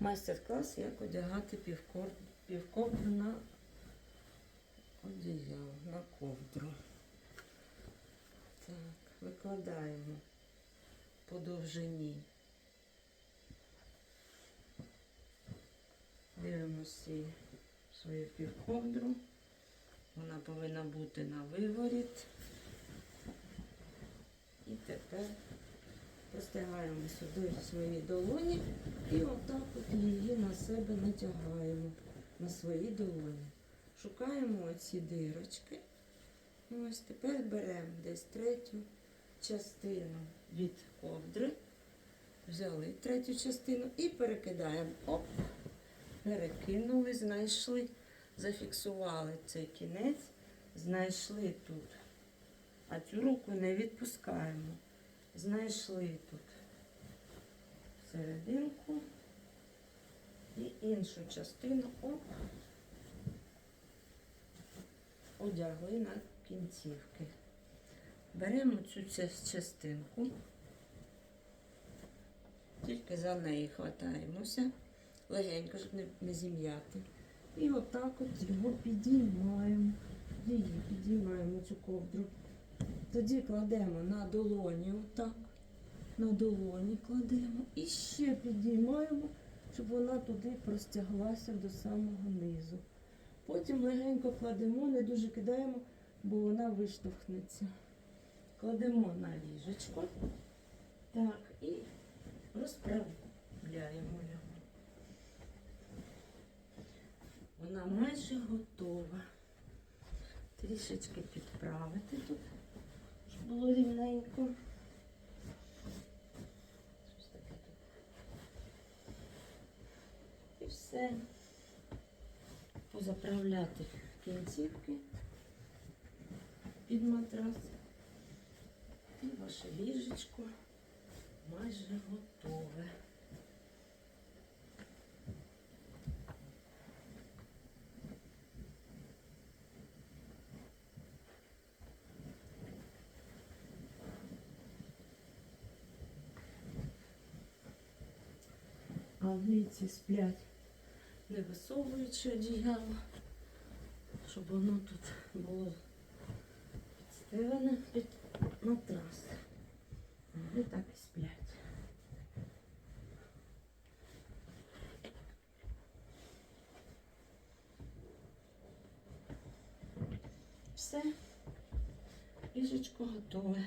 майстер-клас, як одягати півкор... півковдру на одіяло, на ковдру. Так, викладаємо по довжині. Дивимося свою півковдру. Вона повинна бути на виворіт. І тепер простягаємо сюди свої долоні і отак от її на себе натягаємо на свої долоні. Шукаємо оці дирочки. Ось тепер беремо десь третю частину від ковдри. Взяли третю частину і перекидаємо. Оп, перекинули, знайшли, зафіксували цей кінець, знайшли тут. А цю руку не відпускаємо. Знайшли тут серединку і іншу частину оп, одягли на кінцівки. Беремо цю частинку, тільки за неї хватаємося, легенько, щоб не, зім'яти. І отак от його підіймаємо, її підіймаємо цю ковдру. Тоді кладемо на долоні, отак. На долоні кладемо і ще підіймаємо, щоб вона туди простяглася до самого низу. Потім легенько кладемо, не дуже кидаємо, бо вона виштовхнеться. Кладемо на ліжечко. Так, і розправляємо його. Вона майже готова. Трішечки підправити тут, було рівненько. І все. Позаправляти кінцівки під матрас. І ваше ліжечко майже готове. Англійці сплять, не висовуючи одіяло, щоб воно тут було підстелене під матрас. Вони так і сплять. Все, ліжечко готове.